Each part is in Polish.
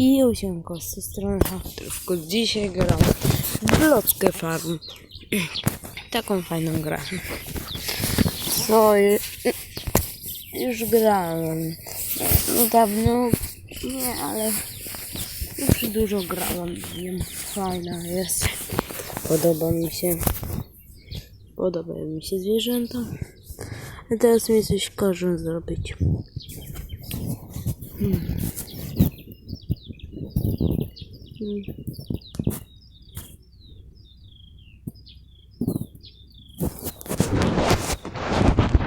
I Józienko z tej strony Haftrówko. Dzisiaj gram w Blockę Farm. Taką fajną grę. No już grałem. No dawno nie, ale już dużo grałem. Wiem, fajna jest. Podoba mi się. Podobają mi się zwierzęta. A teraz mi coś każą zrobić.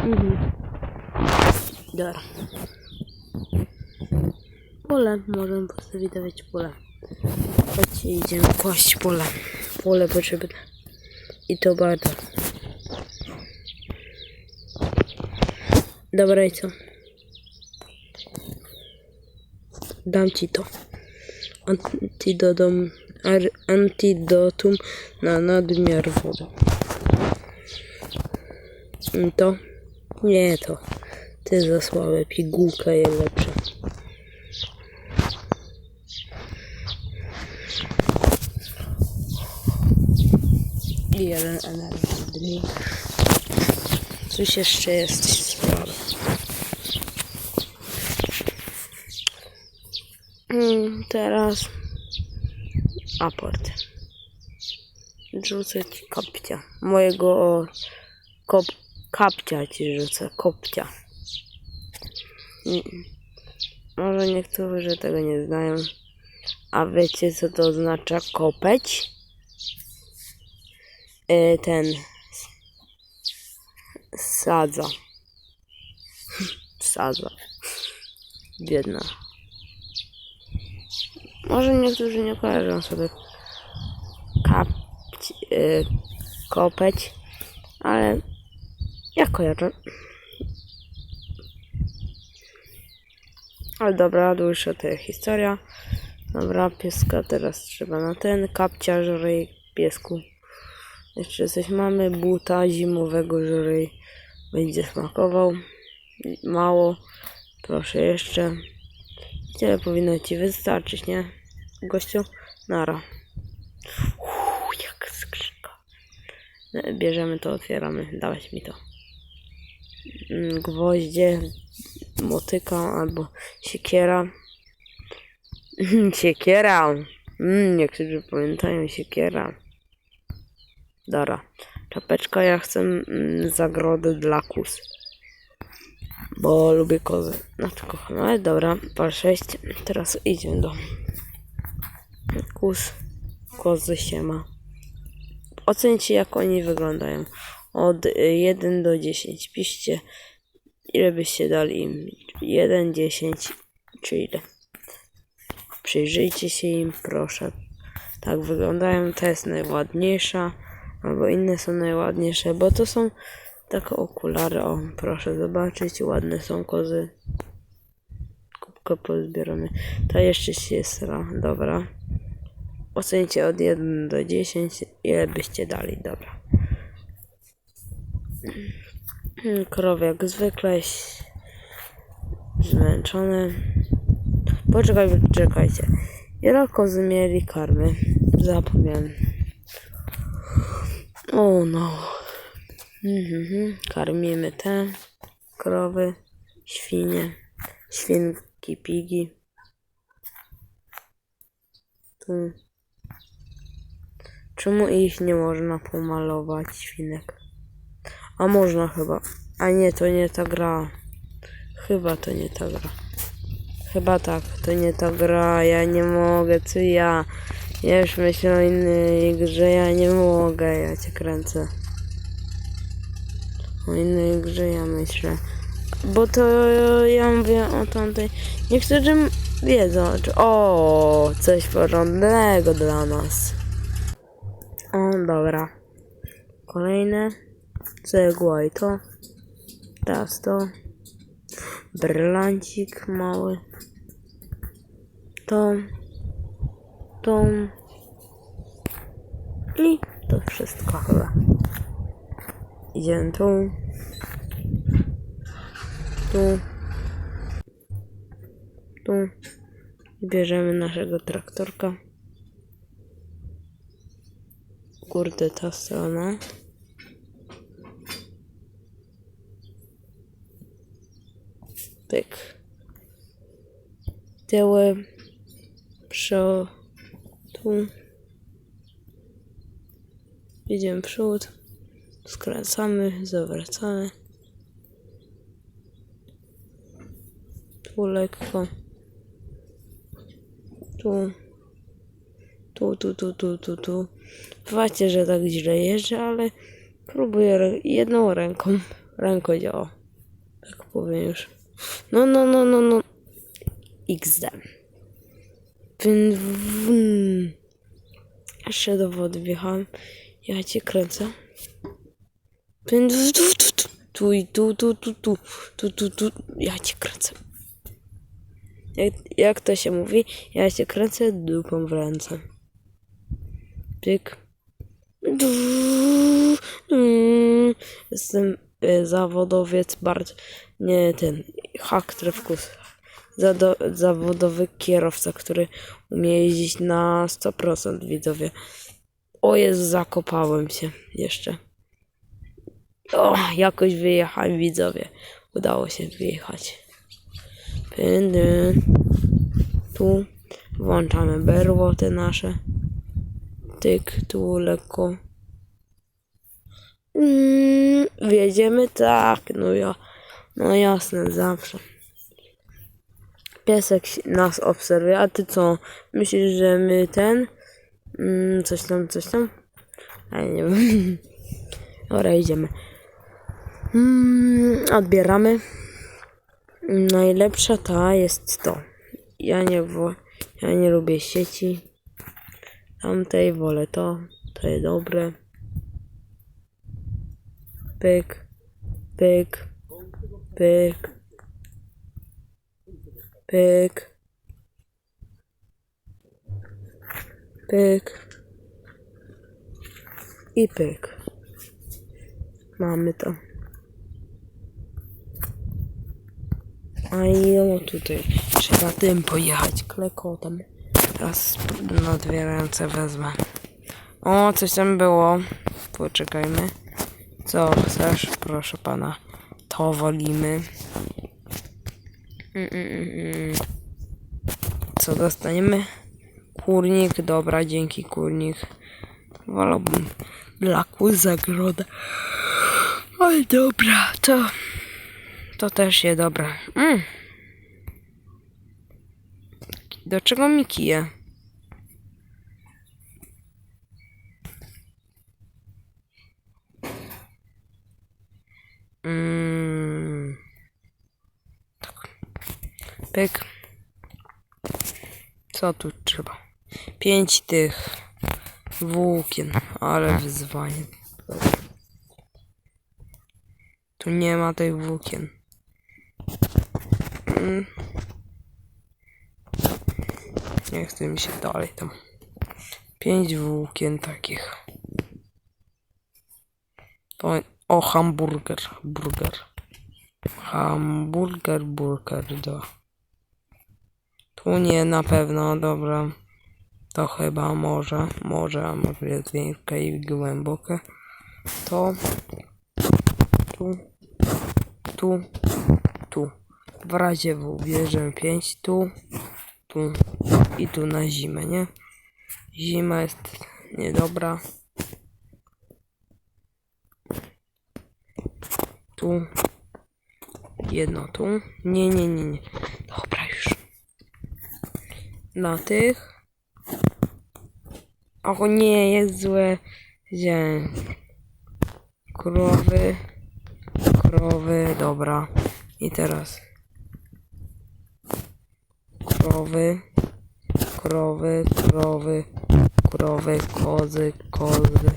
Mhm. Dobra. Pole, możemy postawić dawać pole. Chodźcie, idziemy kłaść pole. Pole potrzebne. I to bardzo. Dobra, i co? Dam ci to. Antidotum, antidotum na nadmiar wody. I To? Nie to. Ty za słabe, pigułka jest lepsza. Jeden energy drink. Coś jeszcze jest sprawa. Mm, teraz aport. Rzucę ci kapcia. Mojego kop, kapcia ci rzucę. Kopcia. Mm. Może niektórzy tego nie znają. A wiecie co to oznacza kopeć? E, ten sadza. Sadza. Biedna. Może niektórzy nie kojarzą sobie kapć, y, kopeć, ale ja kojarzę. Ale dobra, dłuższa to historia. Dobra, pieska teraz trzeba na ten. Kapcia żrej piesku. Jeszcze coś mamy. Buta zimowego żrej. Będzie smakował. Mało. Proszę jeszcze. Tyle powinno ci wystarczyć, nie? Gościu? Nara. Uuu, jak skrzynka. Bierzemy to, otwieramy. Dawać mi to. Mm, Gwoździe, motyka albo siekiera. siekiera. Mm, niektórzy pamiętają siekiera. Dobra. Czapeczka, ja chcę mm, zagrodę dla kus. Bo lubię kozy. Znaczy kocham, ale dobra. Pal 6. Teraz idziemy do kus. Kozy siema. Ocencie jak oni wyglądają. Od 1 do 10. Piszcie ile byście dali im. 1, 10 czy ile. Przyjrzyjcie się im proszę. Tak wyglądają. Ta jest najładniejsza. Albo inne są najładniejsze, bo to są takie okulary. O, proszę zobaczyć. Ładne są kozy. Kubkę pozbieramy. Ta jeszcze się sra. Dobra. Ocencie od 1 do 10. Ile byście dali? Dobra. Krowy jak zwykle. Zmęczone. Poczekaj, czekajcie. Ile kozy mieli karmy? Zapomniałem. O no. Mhm. Karmimy te krowy, świnie, świnki, pigi. Tu. Czemu ich nie można pomalować, świnek? A można chyba. A nie, to nie ta gra. Chyba to nie ta gra. Chyba tak, to nie ta gra. Ja nie mogę, co ja? Ja już myślę o innej grze, ja nie mogę, ja cię kręcę. O innej grze ja myślę. Bo to ja mówię o tamtej. Niektórzy wiedzą, czy o coś porządnego dla nas. O, dobra. Kolejne. Cegła i to. Teraz to. Brylancik mały. To. To. I to wszystko chyba. Idziemy tu. Tu. Tu. Bierzemy naszego traktorka. Kurde, ta strona. Pyk. Tyłem. Przód. Tu. Idziemy przód. Skracamy, zawracamy. Tu lekko. Tu. Tu, tu, tu, tu, tu, tu. Wybaczcie, że tak źle jeżdżę, ale próbuję jedną ręką. Ręką działa. Tak powiem już. No, no, no, no, no. XD. Wyn. Jeszcze do wody wjechałem. Ja cię kręcę. Tu, tu, tu, tu. Tu i tu, tu, tu, tu, tu, tu, tu. Ja cię kręcę. Jak, jak to się mówi? Ja cię kręcę dupą w ręce. Pyk. Mm. Jestem y, zawodowiec bardzo. Nie ten. Hak trefkus. Zado, zawodowy kierowca, który umie jeździć na 100% widzowie. O jest, zakopałem się jeszcze. O, jakoś wyjechałem widzowie. Udało się wyjechać. Pędy. Tu włączamy berło te nasze. Tyk, tu lekko. Mm, wjedziemy? Tak, no ja. No jasne, zawsze. Piesek nas obserwuje, a ty co? Myślisz, że my ten? Mm, coś tam, coś tam? A ja nie wiem. Dobra, idziemy. Mm, odbieramy. Najlepsza ta jest to. Ja nie, ja nie lubię sieci. Tamtej wolę to. To jest dobre. Pyk. Pyk. Pyk. Pyk. Pyk. I pyk. Mamy to. A i no tutaj trzeba tym pojechać klekotem. Teraz na dwie ręce wezmę. O, coś tam było. Poczekajmy. Co chcesz? Proszę pana. To wolimy. Mm, mm, mm. Co dostaniemy? Kurnik, dobra, dzięki kurnik. Wolałbym blaku zagrodę. Oj, dobra, to... To też jest dobre. Mm. Do czego mi kije? Mm. Tak. Pyk. Co tu trzeba? Pięć tych włókien, ale wyzwanie. Tu nie ma tych włókien. Mm. Nie chce mi się dalej tam. Pięć włókien takich. To, o, hamburger, burger. Hamburger, burger, do. Tu nie, na pewno, dobra. To chyba może, może, a może jest wielkie i głębokie. To, tu, tu, tu. W razie W bierzemy 5 tu, tu i tu na zimę, nie? Zima jest niedobra. Tu. Jedno tu. Nie, nie, nie, nie. Dobra już. Na tych. O nie, jest złe. Gdzie? Krowy. Krowy, dobra. I teraz. Krowy. Krowy, krowy, krowy, kozy, kozy,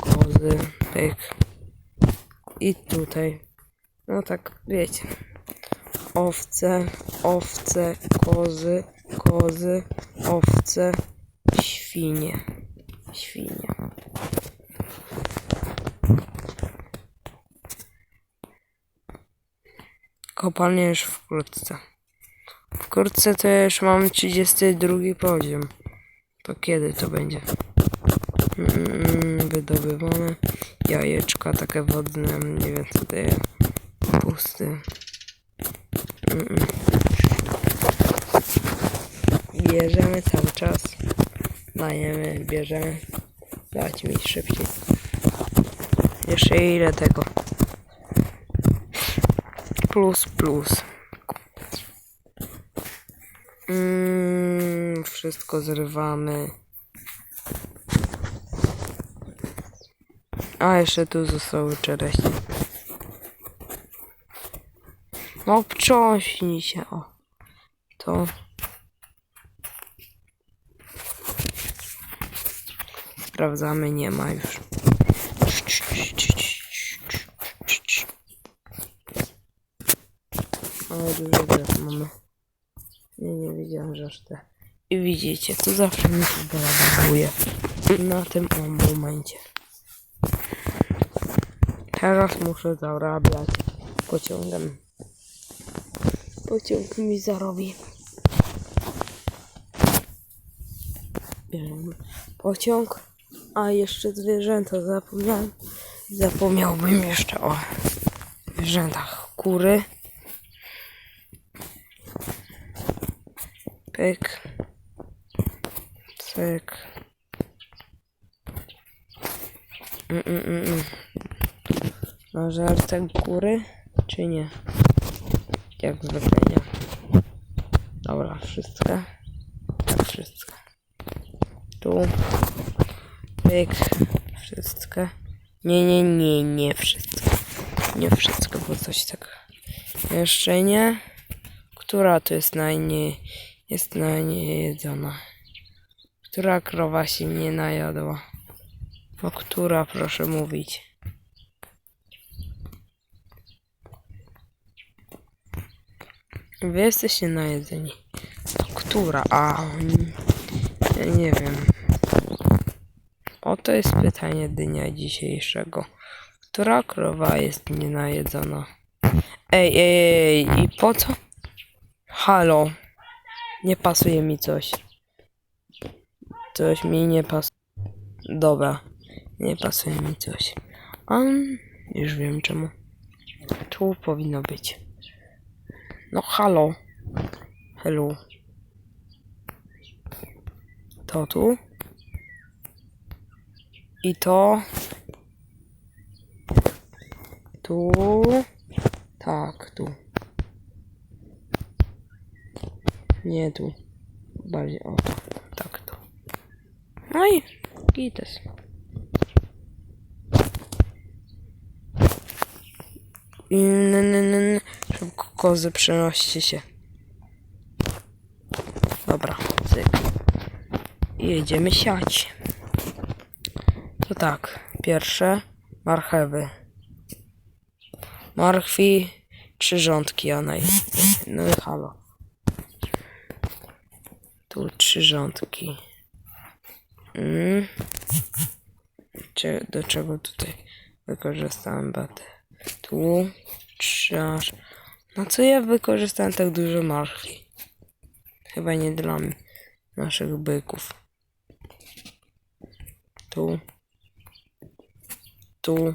kozy, pyk. I tutaj. No tak, wiecie. Owce, owce, kozy, kozy, owce, świnie. Świnie. Kopalnia już wkrótce. Wkrótce też mam 32 poziom. To kiedy to będzie? Mm, wydobywamy jajeczka takie wodne, nie wiem co jest. Pusty. Mm. Bierzemy cały czas. Dajemy, bierzemy. Dać mi szybciej. Jeszcze ile tego? Plus, plus. Mm, wszystko zrywamy. A, jeszcze tu zostały czereśnie. No, obtrząśnij się, o. To. Sprawdzamy, nie ma już. Ale dużo drzew mamy. Nie, nie wiedziałem, że aż te. I widzicie, to zawsze mi się denerwuje. Na tym momencie. Teraz muszę zarabiać pociągiem. Pociąg mi zarobi. Bierzemy pociąg. A jeszcze zwierzęta zapomniałem. Zapomniałbym jeszcze o zwierzętach. Kury. Pyk. Cyk. Mm, mm, mm, mm. Na żartek góry, czy nie? Jak zwykle nie. Dobra, wszystko. Tak, wszystko. Tu. Pyk. Wszystko. Nie, nie, nie, nie wszystko. Nie wszystko, bo coś tak. Jeszcze nie. Która to jest najnie... Jest najniejedzona? Która krowa się nie najadła? O która, proszę mówić. Wy jesteście najedzeni. Która? A, ja nie wiem. Oto jest pytanie dnia dzisiejszego. Która krowa jest nienajedzona? Ej, ej, ej, i po co? Halo. Nie pasuje mi coś. Coś mi nie pasuje. Dobra. Nie pasuje mi coś. Um, już wiem czemu. Tu powinno być. No halo. Hello. To tu. I to. Tu. Tak, tu. Nie tu. Bardziej o. Tak. No i gites. I n- n- n- Szybko kozy przenoście się. Dobra, cyk. I jedziemy siać. To tak, pierwsze marchewy. Marchwi, trzy rządki, a naj... No i halo. Tu trzy rządki. Mm. Do czego tutaj wykorzystałem batę? Tu trzy aż. Na co ja wykorzystałem tak dużo marchwi? Chyba nie dla naszych byków. Tu. Tu.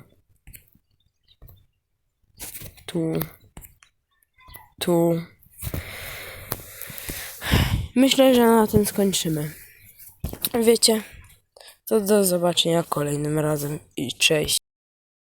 Tu. Tu. Myślę, że na tym skończymy. Wiecie, to do zobaczenia kolejnym razem i cześć.